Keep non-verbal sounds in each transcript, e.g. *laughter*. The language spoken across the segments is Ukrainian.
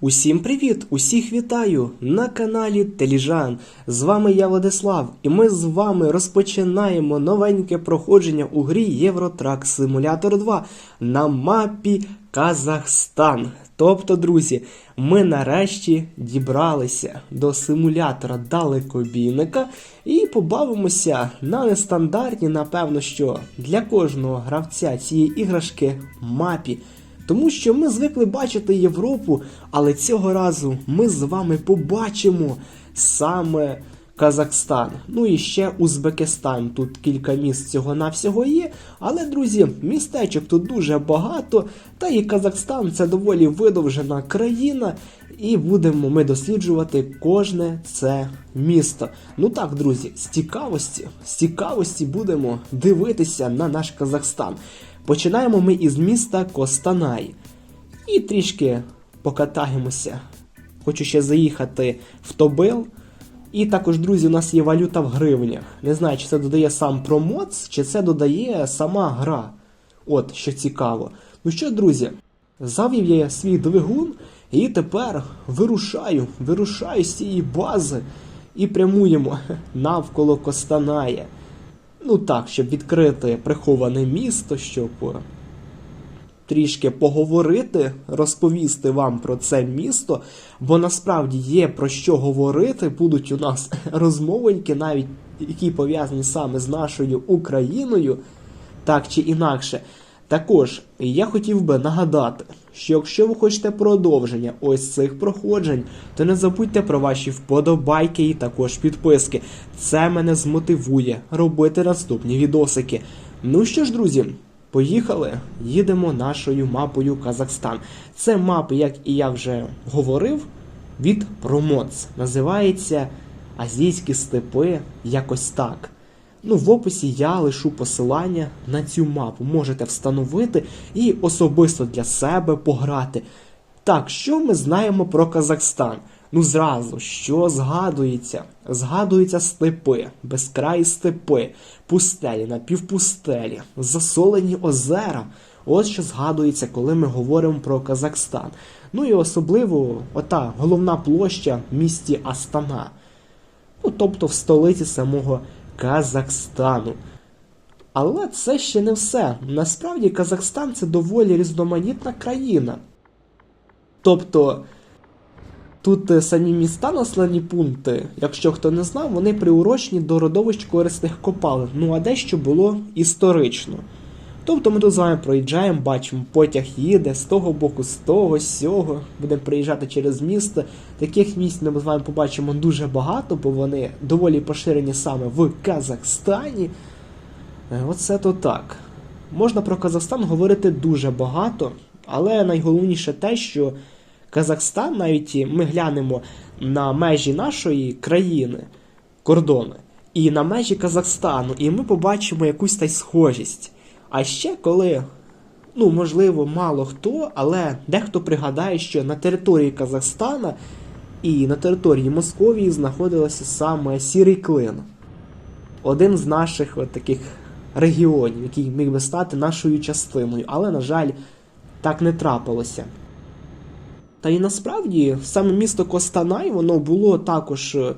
Усім привіт! Усіх вітаю на каналі Теліжан. З вами я Владислав, і ми з вами розпочинаємо новеньке проходження у грі Євротрак Симулятор 2 на мапі Казахстан. Тобто, друзі, ми нарешті дібралися до симулятора далекобійника і побавимося на нестандартній, напевно, що для кожного гравця цієї іграшки мапі. Тому що ми звикли бачити Європу, але цього разу ми з вами побачимо саме Казахстан. Ну і ще Узбекистан. Тут кілька міст цього навсього є. Але, друзі, містечок тут дуже багато. Та і Казахстан це доволі видовжена країна. І будемо ми досліджувати кожне це місто. Ну так, друзі, з цікавості, з цікавості будемо дивитися на наш Казахстан. Починаємо ми із міста Костанай. І трішки покатаємося. Хочу ще заїхати в Тобил. І також, друзі, у нас є валюта в гривнях. Не знаю, чи це додає сам промоц, чи це додає сама гра. От що цікаво. Ну що, друзі, завів я свій двигун, і тепер вирушаю, вирушаю з цієї бази і прямуємо *laughs* навколо Костаная. Ну так, щоб відкрити приховане місто, щоб трішки поговорити, розповісти вам про це місто, бо насправді є про що говорити. Будуть у нас *laughs* розмовоньки, навіть які пов'язані саме з нашою Україною, так чи інакше. Також я хотів би нагадати, що якщо ви хочете продовження ось цих проходжень, то не забудьте про ваші вподобайки і також підписки. Це мене змотивує робити наступні відосики. Ну що ж, друзі, поїхали, їдемо нашою мапою Казахстан. Це мапа, як і я вже говорив, від Промоц. Називається Азійські степи, якось так. Ну, в описі я лишу посилання на цю мапу. Можете встановити і особисто для себе пограти. Так, що ми знаємо про Казахстан? Ну, зразу, що згадується? Згадуються степи, безкраї степи, пустелі, напівпустелі, засолені озера. Ось що згадується, коли ми говоримо про Казахстан. Ну і особливо ота головна площа в місті Астана. Ну, тобто в столиці самого Казахстану. Але це ще не все. Насправді Казахстан це доволі різноманітна країна. Тобто тут е, самі міста населені пункти, якщо хто не знав, вони приурочені до родовищ корисних копалин. Ну а дещо було історично. Тобто ми тут з вами проїжджаємо, бачимо, потяг їде з того боку, з того, з сього. Будемо приїжджати через місто. Таких місць ми з вами побачимо дуже багато, бо вони доволі поширені саме в Казахстані. Е, Оце то так. Можна про Казахстан говорити дуже багато, але найголовніше те, що Казахстан, навіть ми глянемо на межі нашої країни, кордони, і на межі Казахстану, і ми побачимо якусь та й схожість. А ще коли, ну можливо, мало хто, але дехто пригадає, що на території Казахстана і на території Московії знаходилося саме Сірий Клин. Один з наших от таких регіонів, який міг би стати нашою частиною, але, на жаль, так не трапилося. Та й насправді саме місто Костанай воно було також е,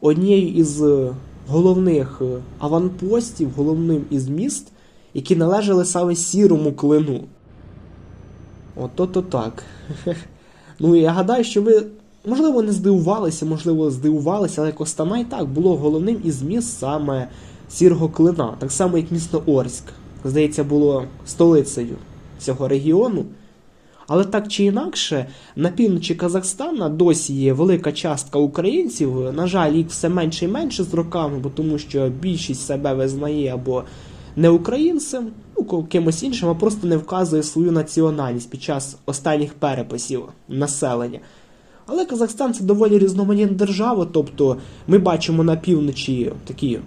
однією із е, головних е, аванпостів, головним із міст, які належали саме сірому клину. Ото-то так. *laughs* Ну я гадаю, що ви, можливо, не здивувалися, можливо, здивувалися, але Костанай так було головним із міст саме сірого клина, так само як місто Орськ. Здається, було столицею цього регіону. Але так чи інакше, на півночі Казахстана досі є велика частка українців. На жаль, їх все менше і менше з роками, бо тому що більшість себе визнає або не українцем, ну кимось іншим, а просто не вказує свою національність під час останніх переписів населення. Але Казахстан це доволі різноманітна держава, тобто ми бачимо на півночі такі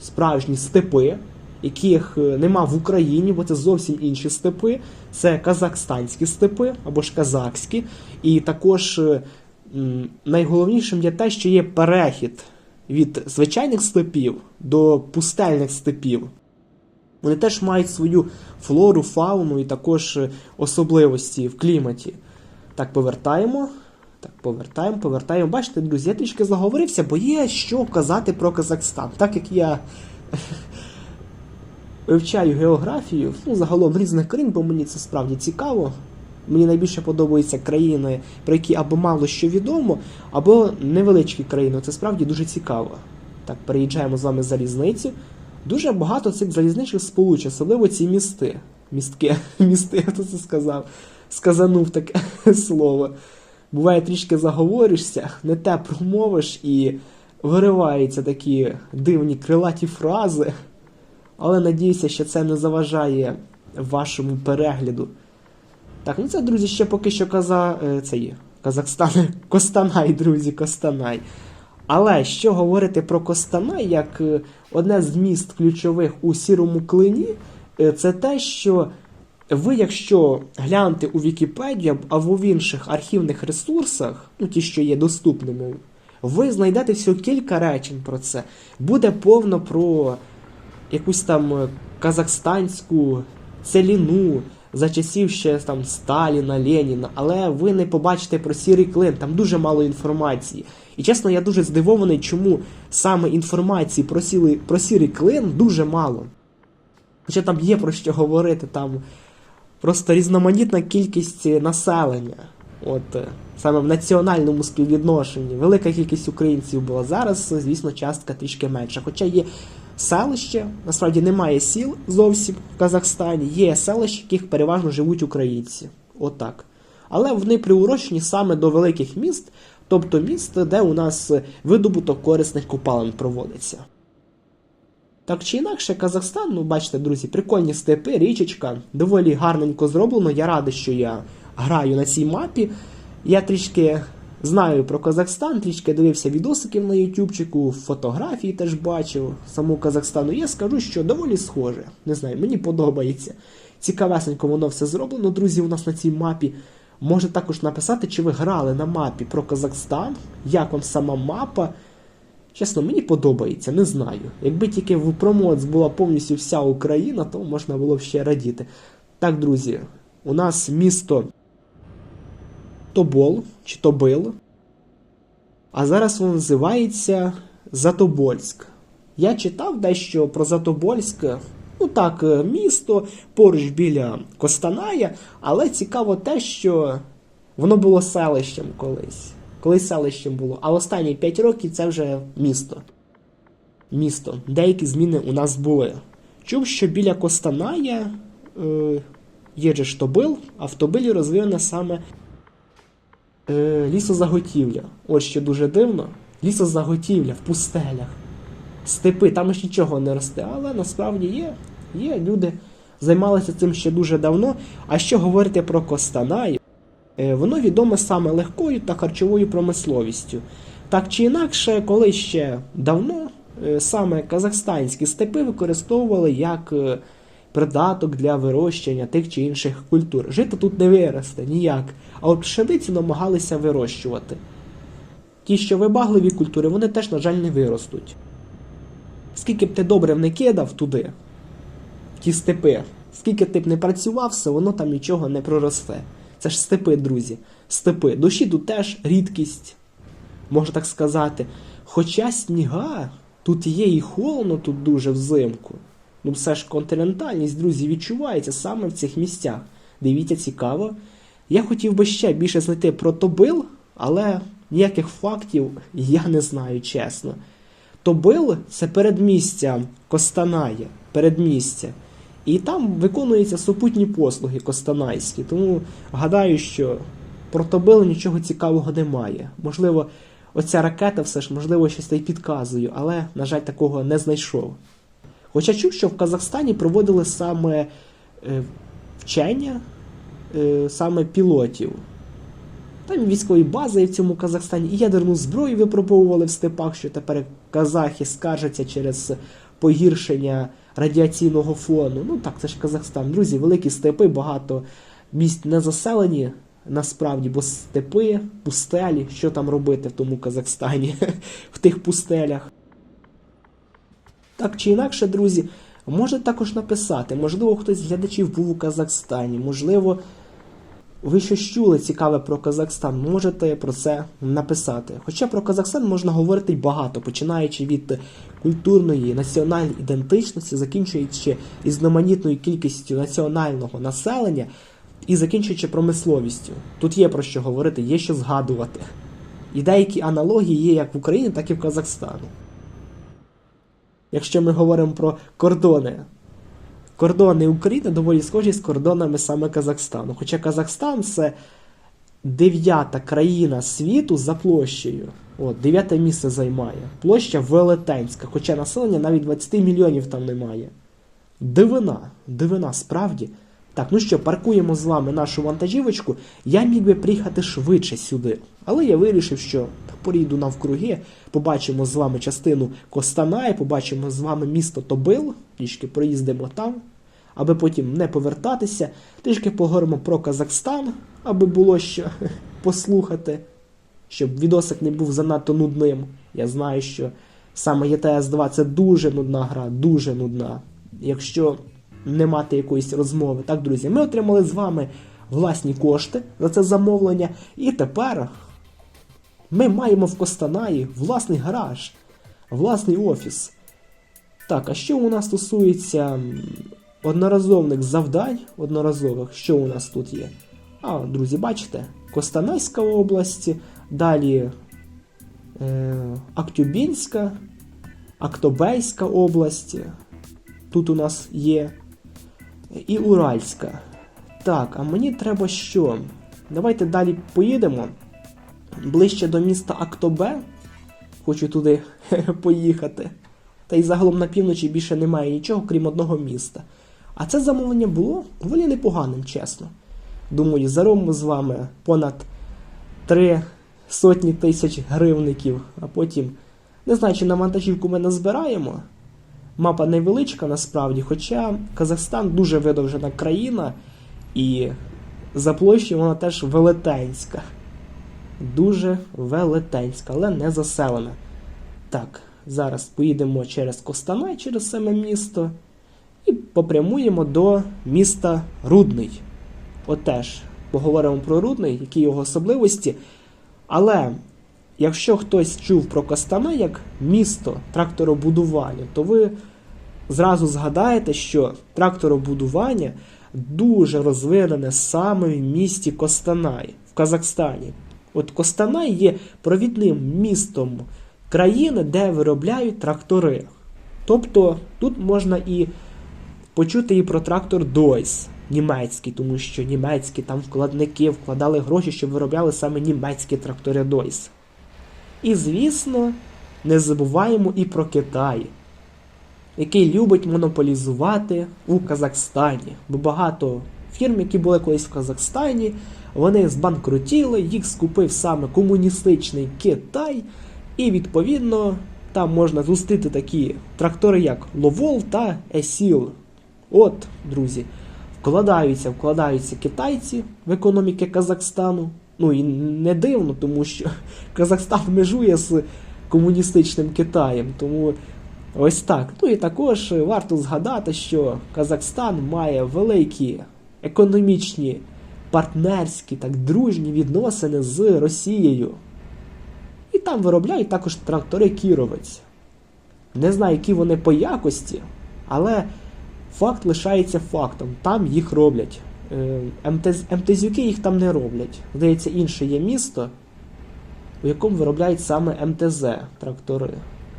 справжні степи, яких е, нема в Україні, бо це зовсім інші степи. Це казахстанські степи або ж казахські. І також е, найголовнішим є те, що є перехід від звичайних степів до пустельних степів. Вони теж мають свою флору, фауну і також е, особливості в кліматі. Так, повертаємо. повертаємо, повертаємо. Бачите, друзі, я трішки заговорився, бо є що казати про Казахстан. Так як я *laughs* вивчаю географію, ну, загалом різних країн, бо мені це справді цікаво. Мені найбільше подобаються країни, про які або мало що відомо, або невеличкі країни. Це справді дуже цікаво. Так, переїжджаємо з вами залізницю. Дуже багато цих залізничних сполучень, особливо ці місти. Містки, *laughs* місти, хто це сказав? Сказанув таке *laughs* слово. Буває, трішки заговоришся, не те промовиш і вириваються такі дивні крилаті фрази. Але надіюся, що це не заважає вашому перегляду. Так, ну це, друзі, ще поки що каза... е, це є. Казахстан. *laughs* Костанай, друзі, Костанай. Але що говорити про Костанай як е, одне з міст ключових у сірому клині, е, це те, що ви, якщо глянете у Вікіпедію або в інших архівних ресурсах, ну ті, що є доступними, ви знайдете всього кілька речень про це. Буде повно про якусь там е, казахстанську целіну за часів ще там Сталіна, Леніна, але ви не побачите про сірий клин, там дуже мало інформації. І чесно, я дуже здивований, чому саме інформації про сірий, про сірий клин дуже мало. Хоча там є про що говорити, там просто різноманітна кількість населення. От е, саме в національному співвідношенні. Велика кількість українців була зараз, звісно, частка трішки менша. Хоча є селище, насправді немає сіл зовсім в Казахстані, є селища, яких переважно живуть українці. Отак. Але вони приурочені саме до великих міст, тобто міст, де у нас видобуток корисних копалин проводиться. Так чи інакше, Казахстан, ну бачите, друзі, прикольні степи, річечка, доволі гарненько зроблено. Я радий, що я граю на цій мапі. Я трішки знаю про Казахстан, трішки дивився відосиків на Ютубчику, фотографії теж бачив саму Казахстану. Я скажу, що доволі схоже. Не знаю, мені подобається. Цікавесенько воно все зроблено, друзі, у нас на цій мапі. Може також написати, чи ви грали на мапі про Казахстан, як вам сама мапа. Чесно, мені подобається, не знаю. Якби тільки в промоц була повністю вся Україна, то можна було б ще радіти. Так, друзі, у нас місто Тобол чи Тобил. А зараз воно називається Затобольськ. Я читав дещо про Затобольськ. Ну так, е, місто поруч біля Костаная, але цікаво те, що воно було селищем колись. Колись селищем було. А останні 5 років це вже місто. Місто. Деякі зміни у нас були. Чув, що біля Костаная е, є же Тобил, а в Тобилі розвинена саме лісозаготівля. Ось що дуже дивно. Лісозаготівля в пустелях. Степи, там ж нічого не росте, але насправді є. Є люди займалися цим ще дуже давно. А що говорити про Костанай? Е, Воно відоме саме легкою та харчовою промисловістю. Так чи інакше, коли ще давно е, саме казахстанські степи використовували як е, придаток для вирощення тих чи інших культур. Жити тут не виросте ніяк, а от пшеницю намагалися вирощувати. Ті, що вибагливі культури, вони теж, на жаль, не виростуть. Скільки б ти добре не кидав туди, в ті степи, скільки ти б не працював, все воно там нічого не проросте. Це ж степи, друзі. Степи. Дощі тут теж рідкість, можна так сказати. Хоча сніга тут є і холодно тут дуже взимку. Ну все ж континентальність, друзі, відчувається саме в цих місцях. Дивіться, цікаво. Я хотів би ще більше знайти про Тобил, але ніяких фактів я не знаю, чесно. Тобил це передмістя Костаная, передмістя. І там виконуються супутні послуги костанайські. Тому гадаю, що про Тобил нічого цікавого немає. Можливо, оця ракета все ж, можливо, щось та й підказує, але, на жаль, такого не знайшов. Хоча чув, що в Казахстані проводили саме е, вчення е, саме пілотів. Там військові бази в цьому Казахстані, і ядерну зброю випробовували в степах, що тепер казахи скаржаться через погіршення радіаційного фону. Ну так, це ж Казахстан. Друзі, великі степи, багато місць не заселені насправді, бо степи, пустелі, що там робити в тому Казахстані, *laughs* в тих пустелях. Так чи інакше, друзі, можете також написати, можливо, хтось з глядачів був у Казахстані, можливо, ви щось чули цікаве про Казахстан, можете про це написати. Хоча про Казахстан можна говорити багато, починаючи від культурної національної ідентичності, закінчуючи різноманітною кількістю національного населення і закінчуючи промисловістю. Тут є про що говорити, є що згадувати. І деякі аналогії є як в Україні, так і в Казахстані. Якщо ми говоримо про кордони, кордони України доволі схожі з кордонами саме Казахстану. Хоча Казахстан це дев'ята країна світу за площею. От, дев'яте місце займає. Площа велетенська, хоча населення навіть 20 мільйонів там немає. Дивина, дивина, справді. Так, ну що, паркуємо з вами нашу вантажівочку. Я міг би приїхати швидше сюди. Але я вирішив, що поїду навкруги, побачимо з вами частину Костанай, побачимо з вами місто Тобил, трішки проїздимо там, аби потім не повертатися, трішки поговоримо про Казахстан, аби було що *laughs* послухати, щоб відосик не був занадто нудним. Я знаю, що саме ets 2 це дуже нудна гра, дуже нудна. Якщо не мати якоїсь розмови. Так, друзі, ми отримали з вами власні кошти за це замовлення, і тепер ми маємо в Костанаї власний гараж, власний офіс. Так, а що у нас стосується м, одноразових завдань, одноразових, що у нас тут є? А, друзі, бачите, Костанайська область, далі е, Актюбінська, Актобейська область. Тут у нас є і Уральська. Так, а мені треба що? Давайте далі поїдемо. Ближче до міста Актобе. Хочу туди *laughs* поїхати. Та й загалом на півночі більше немає нічого, крім одного міста. А це замовлення було доволі непоганим, чесно. Думаю, заробимо з вами понад три сотні тисяч гривників, а потім, не знаю, чи на вантажівку ми назбираємо. Мапа невеличка насправді, хоча Казахстан дуже видовжена країна, і за площею вона теж велетенська. Дуже велетенська, але не заселена. Так, зараз поїдемо через Костанай, через саме місто, і попрямуємо до міста Рудний. Отеж поговоримо про Рудний, які його особливості. Але якщо хтось чув про Костанай як місто тракторобудування, то ви зразу згадаєте, що тракторобудування дуже розвинене саме в місті Костанай в Казахстані. От Костанай є провідним містом країни, де виробляють трактори. Тобто тут можна і почути і про трактор Дойс німецький, тому що німецькі там вкладники вкладали гроші, щоб виробляли саме німецькі трактори Дойс. І, звісно, не забуваємо і про Китай, який любить монополізувати у Казахстані. Бо багато фірм, які були колись в Казахстані, вони збанкрутіли, їх скупив саме комуністичний Китай, і відповідно там можна зустріти такі трактори, як Ловол та Есіл. От, друзі, вкладаються, вкладаються китайці в економіки Казахстану. Ну і не дивно, тому що *laughs* Казахстан межує з комуністичним Китаєм. Тому ось так. Ну і також варто згадати, що Казахстан має великі економічні, партнерські, так дружні відносини з Росією. І там виробляють також трактори Кіровець. Не знаю, які вони по якості, але факт лишається фактом. Там їх роблять. Е, МТЗ, МТЗюки їх там не роблять. Здається, інше є місто, у якому виробляють саме МТЗ трактори.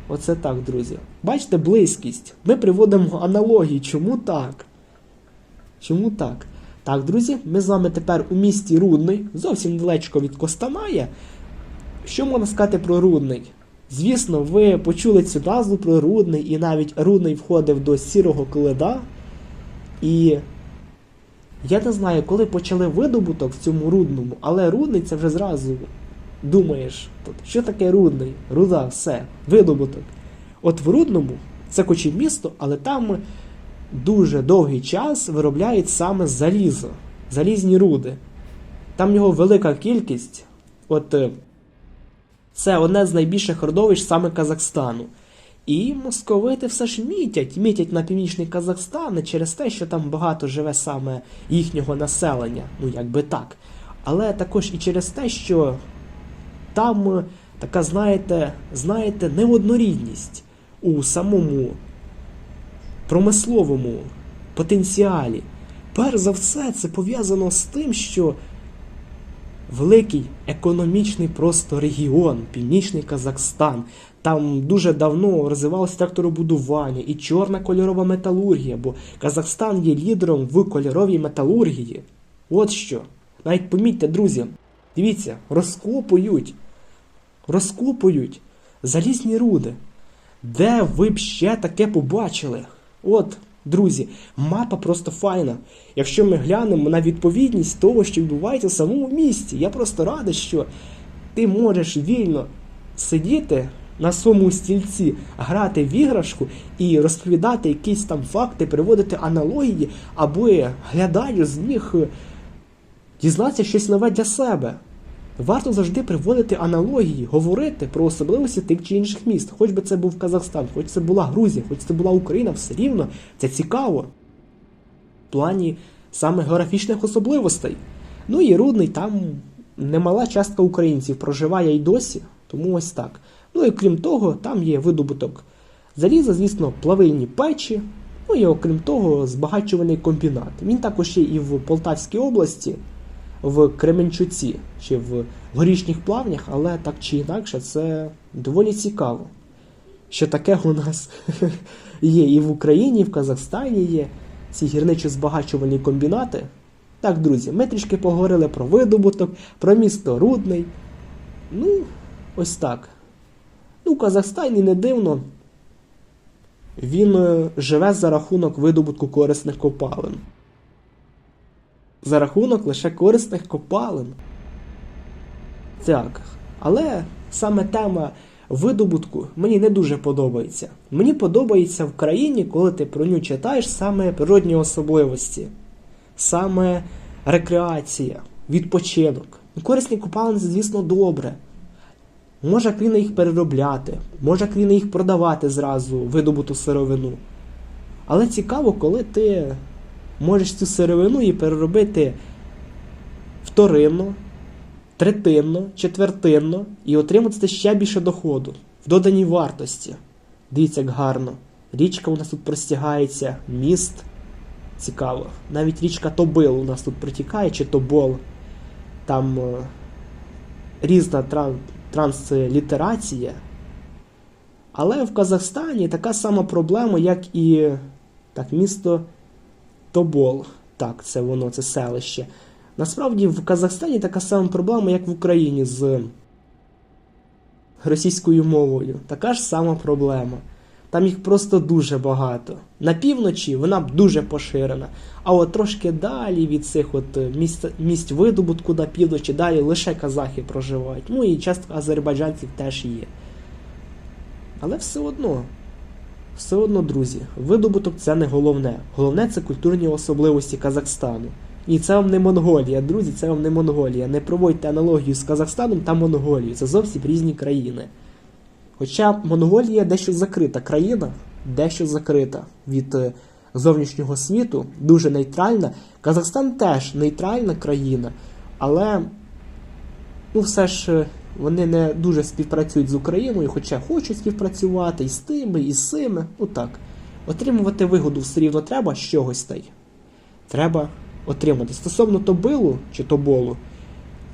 Оце так, друзі. Бачите, близькість. Ми приводимо аналогії. Чому так? Чому так? Так, друзі, ми з вами тепер у місті Рудний, зовсім далечко від Костаная. Що можна сказати про Рудний? Звісно, ви почули цю назву про Рудний, і навіть Рудний входив до сірого кледа. І я не знаю, коли почали видобуток в цьому рудному, але рудний це вже зразу думаєш, що таке рудний? Руда, все, видобуток. От в рудному це хоч і місто, але там дуже довгий час виробляють саме залізо, залізні руди. Там його велика кількість. От е, це одне з найбільших родовищ саме Казахстану. І московити все ж мітять, мітять на північний Казахстан через те, що там багато живе саме їхнього населення, ну якби так. Але також і через те, що там е, така, знаєте, знаєте, неоднорідність у самому промисловому потенціалі. Перш за все, це пов'язано з тим, що великий економічний просто регіон, Північний Казахстан. Там дуже давно розвивалося тракторобудування і чорна кольорова металургія, бо Казахстан є лідером в кольоровій металургії. От що. Навіть помітьте, друзі, дивіться, розкопують, розкопують залізні руди. Де ви б ще таке побачили? От, друзі, мапа просто файна. Якщо ми глянемо на відповідність того, що відбувається в самому місті, я просто радий, що ти можеш вільно сидіти на своєму стільці, грати в іграшку і розповідати якісь там факти, приводити аналогії, аби глядач з них е, дізнатися щось нове для себе. Варто завжди приводити аналогії, говорити про особливості тих чи інших міст. Хоч би це був Казахстан, хоч це була Грузія, хоч це була Україна, все рівно це цікаво. В плані саме географічних особливостей. Ну і Рудний, там немала частка українців проживає й досі, тому ось так. Ну і крім того, там є видобуток заліза, звісно, плавильні печі, ну і окрім того, збагачуваний комбінат. Він також є і в Полтавській області в Кременчуці чи в горішніх плавнях, але так чи інакше, це доволі цікаво. Що таке у нас *laughs* є і в Україні, і в Казахстані є ці гірничо-збагачувальні комбінати. Так, друзі, ми трішки поговорили про видобуток, про місто Рудний. Ну, ось так. Ну, Казахстані не дивно. Він е, живе за рахунок видобутку корисних копалин за рахунок лише корисних копалин. Так, але саме тема видобутку мені не дуже подобається. Мені подобається в країні, коли ти про нього читаєш саме природні особливості, саме рекреація, відпочинок. Корисні копалини, звісно, добре. Може країна їх переробляти, може країна їх продавати зразу, видобуту сировину. Але цікаво, коли ти можеш цю сировину і переробити вторинно, третинно, четвертинно і отримати ще більше доходу в доданій вартості. Дивіться, як гарно. Річка у нас тут простягається, міст. Цікаво. Навіть річка Тобил у нас тут протікає, чи Тобол. Там е, різна тран, транслітерація. Але в Казахстані така сама проблема, як і так, місто Тобол. Так, це воно, це селище. Насправді в Казахстані така сама проблема, як в Україні з російською мовою. Така ж сама проблема. Там їх просто дуже багато. На півночі вона дуже поширена. А от трошки далі від цих от місць, місць видобутку на півночі, далі лише казахи проживають. Ну і частка азербайджанців теж є. Але все одно. Все одно, друзі, видобуток це не головне. Головне це культурні особливості Казахстану. І це вам не Монголія, друзі, це вам не Монголія. Не проводьте аналогію з Казахстаном та Монголією. Це зовсім різні країни. Хоча Монголія дещо закрита країна, дещо закрита від е, зовнішнього світу, дуже нейтральна. Казахстан теж нейтральна країна, але ну, все ж е, вони не дуже співпрацюють з Україною, хоча хочуть співпрацювати і з тими, і з цими. Ну так. Отримувати вигоду все рівно треба з чогось та й. Треба отримати. Стосовно Тобилу чи Тоболу,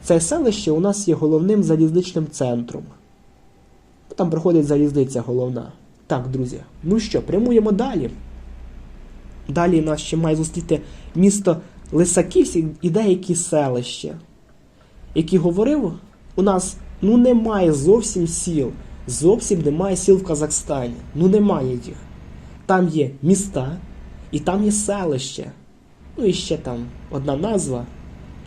це селище у нас є головним залізничним центром. Там проходить залізниця головна. Так, друзі. Ну що, прямуємо далі. Далі нас ще має зустріти місто Лисаківськ і деякі селища, які говорив, у нас ну немає зовсім сіл. Зовсім немає сіл в Казахстані. Ну немає їх. Там є міста і там є селище. Ну і ще там одна назва.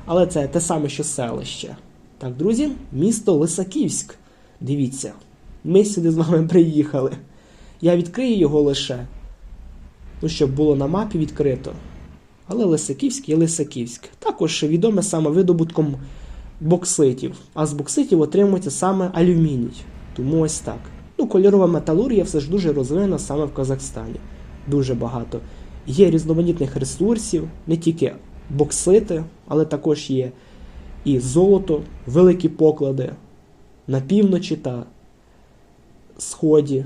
Але це те саме, що селище. Так, друзі, місто Лисаківськ. Дивіться, ми сюди з вами приїхали. Я відкрию його лише. Ну, щоб було на мапі відкрито. Але Лисаківськ є Лисаківськ. Також відоме саме видобутком бокситів. А з бокситів отримується саме алюміній. Тому ось так. Ну, кольорова металургія все ж дуже розвинена саме в Казахстані. Дуже багато. Є різноманітних ресурсів, не тільки боксити, але також є і золото, великі поклади на півночі та сході.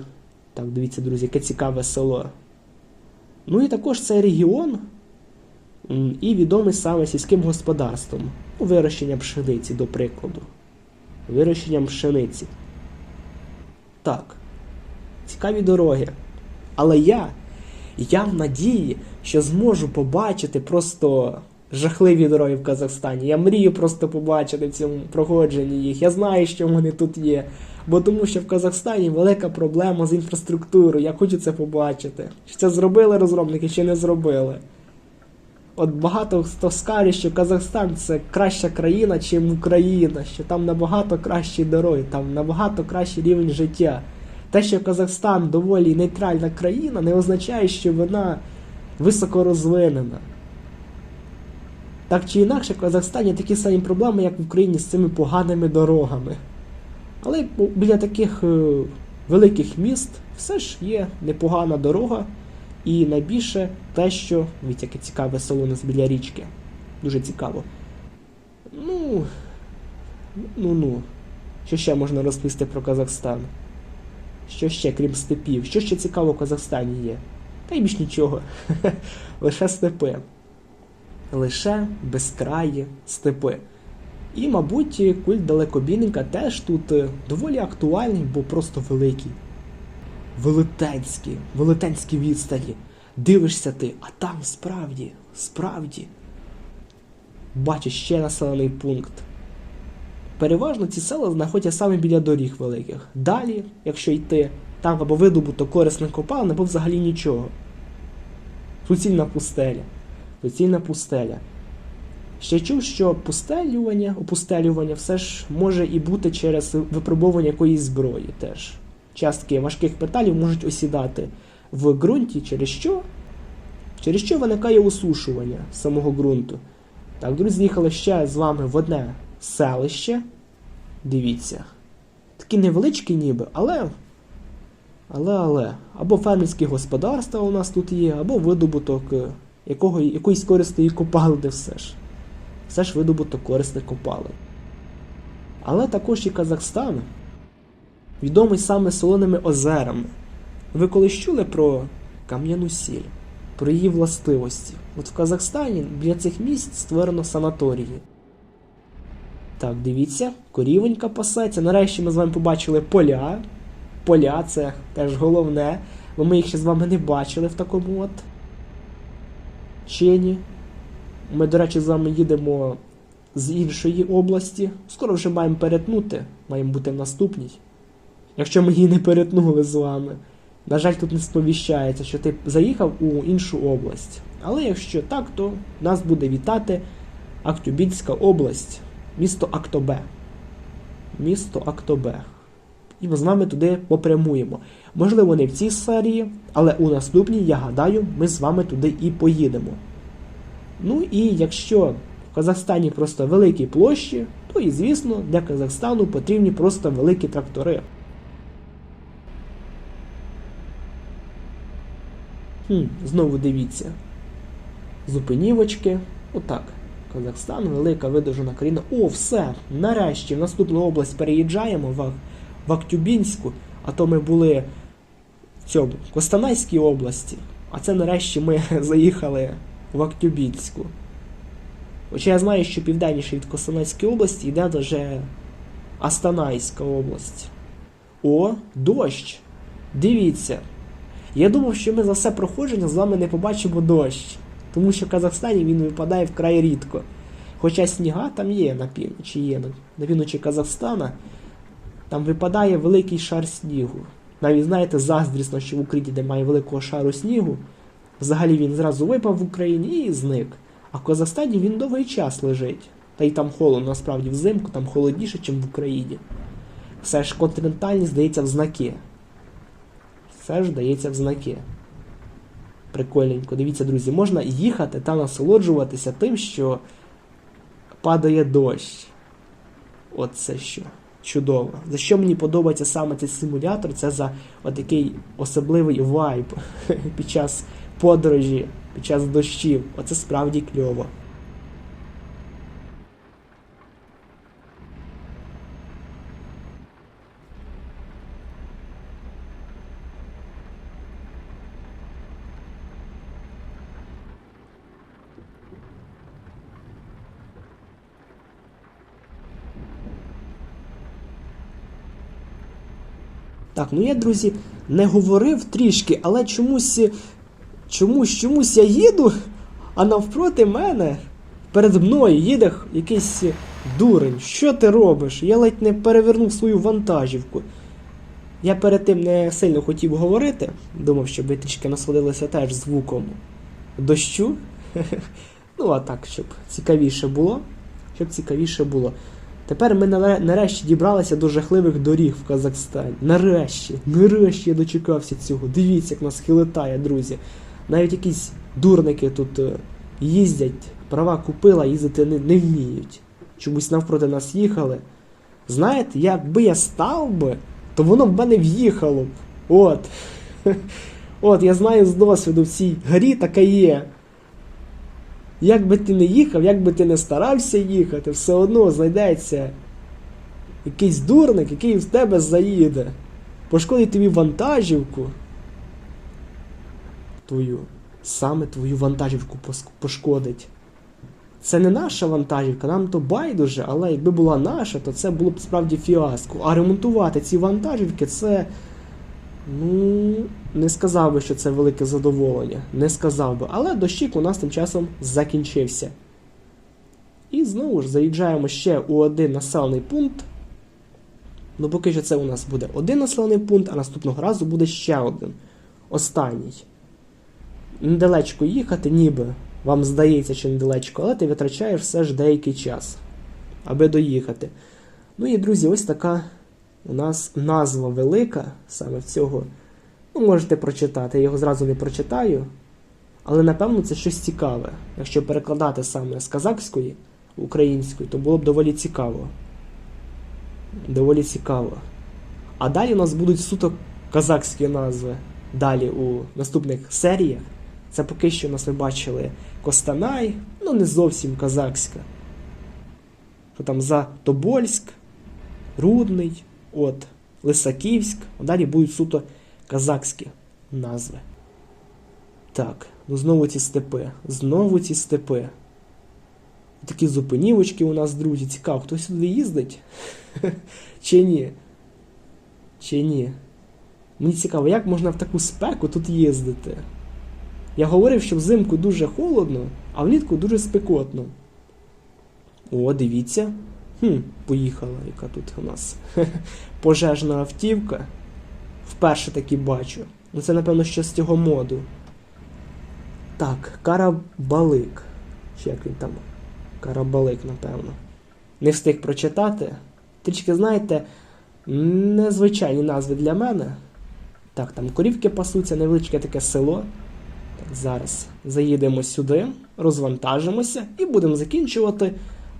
Так, дивіться, друзі, яке цікаве село. Ну і також цей регіон і відомий саме сільським господарством. Вирощення пшениці, до прикладу. Вирощенням пшениці. Так. Цікаві дороги. Але я, я в надії, що зможу побачити просто жахливі дороги в Казахстані. Я мрію просто побачити в цьому проходженні їх. Я знаю, що вони тут є. Бо тому що в Казахстані велика проблема з інфраструктурою. Я хочу це побачити. Чи це зробили розробники, чи не зробили. От багато хто скаже, що Казахстан це краща країна, чим Україна, що там набагато кращі дороги, там набагато кращий рівень життя. Те, що Казахстан доволі нейтральна країна, не означає, що вона високо розвинена. Так чи інакше, в Казахстані такі самі проблеми, як в Україні з цими поганими дорогами. Але біля таких е, великих міст все ж є непогана дорога. І найбільше те, що. Дивіться, яке цікаве село нас біля річки. Дуже цікаво. Ну. Ну ну. Що ще можна розповісти про Казахстан? Що ще, крім степів? Що ще цікаво в Казахстані є? Та й більш нічого. *laughs* Лише степи. Лише безкраї степи. І, мабуть, культ далекобійника теж тут доволі актуальний, бо просто великий. Велетенські, велетенські відстані. Дивишся ти, а там справді, справді. Бачиш ще населений пункт. Переважно ці села знаходяться саме біля доріг великих. Далі, якщо йти, там або видобуток корисних копалин, або взагалі нічого. Суцільна пустеля. Суцільна пустеля. Ще чув, що пустелювання, опустелювання все ж може і бути через випробовування якоїсь зброї теж. Частки важких металів можуть осідати в ґрунті, через що? Через що виникає усушування самого ґрунту. Так, друзі, їхали ще з вами в одне селище. Дивіться. Такі невеличкі ніби, але. Але, але. Або фермерські господарства у нас тут є, або видобуток е, якого, якоїсь корисної копалини все ж. Все ж видобуток корисних копалин. Але також і Казахстан відомий саме солоними озерами. Ви колись чули про кам'яну сіль, про її властивості? От в Казахстані біля цих місць створено санаторії. Так, дивіться, корівонька пасеться. Нарешті ми з вами побачили поля. Поля це теж головне, бо ми їх ще з вами не бачили в такому от чині. Ми, до речі, з вами їдемо з іншої області. Скоро вже маємо перетнути, маємо бути в наступній. Якщо ми її не перетнули з вами. На жаль, тут не сповіщається, що ти заїхав у іншу область. Але якщо так, то нас буде вітати Актюбінська область, місто Актобе. Місто Актобе. І ми з вами туди попрямуємо. Можливо, не в цій серії, але у наступній, я гадаю, ми з вами туди і поїдемо. Ну і якщо в Казахстані просто великі площі, то і звісно для Казахстану потрібні просто великі трактори. Хм, знову дивіться. Зупинівочки. Отак. Казахстан, велика видовжена країна. О, все! Нарешті в наступну область переїжджаємо в, в Актюбінську, а то ми були в цьому Костанайській області. А це нарешті ми *laughs* заїхали в Актюбінську. Хоча я знаю, що південніше від Костанайської області йде вже Астанайська область. О, дощ! Дивіться. Я думав, що ми за все проходження з вами не побачимо дощ, тому що в Казахстані він випадає вкрай рідко. Хоча сніга там є на півночі, є на, півночі Казахстана, там випадає великий шар снігу. Навіть знаєте, заздрісно, що в Україні, де має великого шару снігу, взагалі він зразу випав в Україні і зник. А в Казахстані він довгий час лежить. Та й там холодно, насправді взимку, там холодніше, ніж в Україні. Все ж континентальність здається в знаки. Все ж дається в знаки. Прикольненько. Дивіться, друзі, можна їхати та насолоджуватися тим, що падає дощ. От це що. чудово. За що мені подобається саме цей симулятор, це за отакий особливий вайб *laughs* під час подорожі, під час дощів. Оце справді кльово. Так, ну я, друзі, не говорив трішки, але чомусь. Чомусь, чомусь я їду, а навпроти мене перед мною їде якийсь дурень. Що ти робиш? Я ледь не перевернув свою вантажівку. Я перед тим не сильно хотів говорити, думав, щоб ви трішки насладилися теж звуком дощу. *laughs* Ну, а так, щоб цікавіше було. Щоб цікавіше було. Тепер ми нарешті дібралися до жахливих доріг в Казахстані. Нарешті, нарешті я дочекався цього. Дивіться, як нас хилитає, друзі. Навіть якісь дурники тут е, їздять, права купила, їздити не, не вміють. Чомусь навпроти нас їхали. Знаєте, якби я став би, то воно б мене в'їхало. От. *laughs* От, я знаю з досвіду в цій грі таке є. Як би ти не їхав, як би ти не старався їхати, все одно знайдеться якийсь дурник, який в тебе заїде. Пошкодить тобі вантажівку. Твою. Саме твою вантажівку пошкодить. Це не наша вантажівка, нам то байдуже, але якби була наша, то це було б справді фіаско. А ремонтувати ці вантажівки це. Ну, не сказав би, що це велике задоволення. Не сказав би. Але дощик у нас тим часом закінчився. І знову ж заїжджаємо ще у один населений пункт. Ну, поки що це у нас буде один населений пункт, а наступного разу буде ще один. Останній. Недалечко їхати, ніби вам здається, що недалечко, але ти витрачаєш все ж деякий час, аби доїхати. Ну і, друзі, ось така у нас назва велика саме в цього. Ну, можете прочитати, я його зразу не прочитаю. Але напевно це щось цікаве. Якщо перекладати саме з казахської в українською, то було б доволі цікаво. Доволі цікаво. А далі у нас будуть суто казахські назви. Далі у наступних серіях. Це поки що у нас ми бачили Костанай, ну не зовсім казахська. Що там за Тобольськ, Рудний, от, Лисаківськ, а далі будуть суто казахські назви. Так, ну знову ці степи. Знову ці степи. Такі зупинівочки у нас, друзі. Цікаво, хтось сюди їздить? *laughs* Чи ні? Чи ні? Мені цікаво, як можна в таку спеку тут їздити? Я говорив, що взимку дуже холодно, а влітку дуже спекотно. О, дивіться. Хм, поїхала, яка тут у нас *laughs* пожежна автівка. Вперше таки бачу. Ну це, напевно, ще з цього моду. Так, карабалик. Чи як він там? Карабалик, напевно. Не встиг прочитати. Трішки, знаєте, незвичайні назви для мене. Так, там корівки пасуться, невеличке таке село. Так, зараз заїдемо сюди, розвантажимося і будемо закінчувати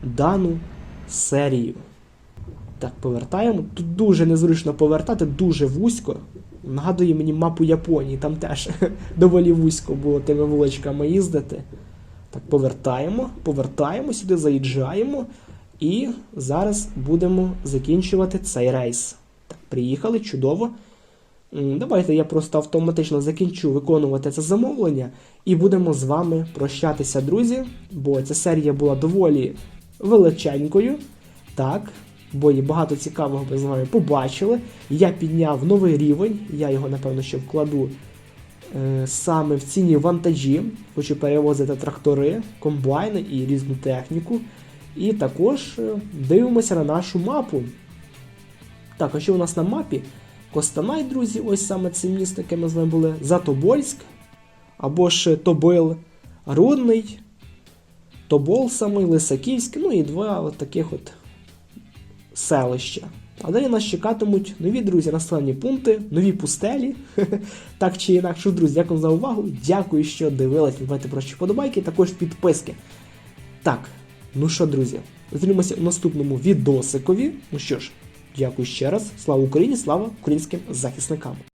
дану серію. Так, повертаємо. Тут дуже незручно повертати, дуже вузько. Нагадує мені мапу Японії, там теж *laughs* доволі вузько було тими вуличками їздити. Так, повертаємо, повертаємо сюди, заїжджаємо. І зараз будемо закінчувати цей рейс. Так, приїхали, чудово. Давайте я просто автоматично закінчу виконувати це замовлення і будемо з вами прощатися, друзі, бо ця серія була доволі величенькою. Так, бо і багато цікавого ми з вами побачили. Я підняв новий рівень, я його, напевно, ще вкладу е, саме в ціні вантажі. Хочу перевозити трактори, комбайни і різну техніку. І також е, дивимося на нашу мапу. Так, а що у нас на мапі? Костанай, друзі, ось саме це місто, яке ми з вами були, Затобольськ, або ж Тобил, Рудний, Тобол самий, Лисаківськ, ну і два от таких от селища. А далі нас чекатимуть нові друзі, населені пункти, нові пустелі. *laughs* так чи інакше, друзі, дякую за увагу. Дякую, що дивились. Не забувайте про подобайки, також підписки. Так, ну що, друзі, зустрінемося у наступному відосикові. Ну що ж, Дякую ще раз. Слава Україні! Слава українським захисникам!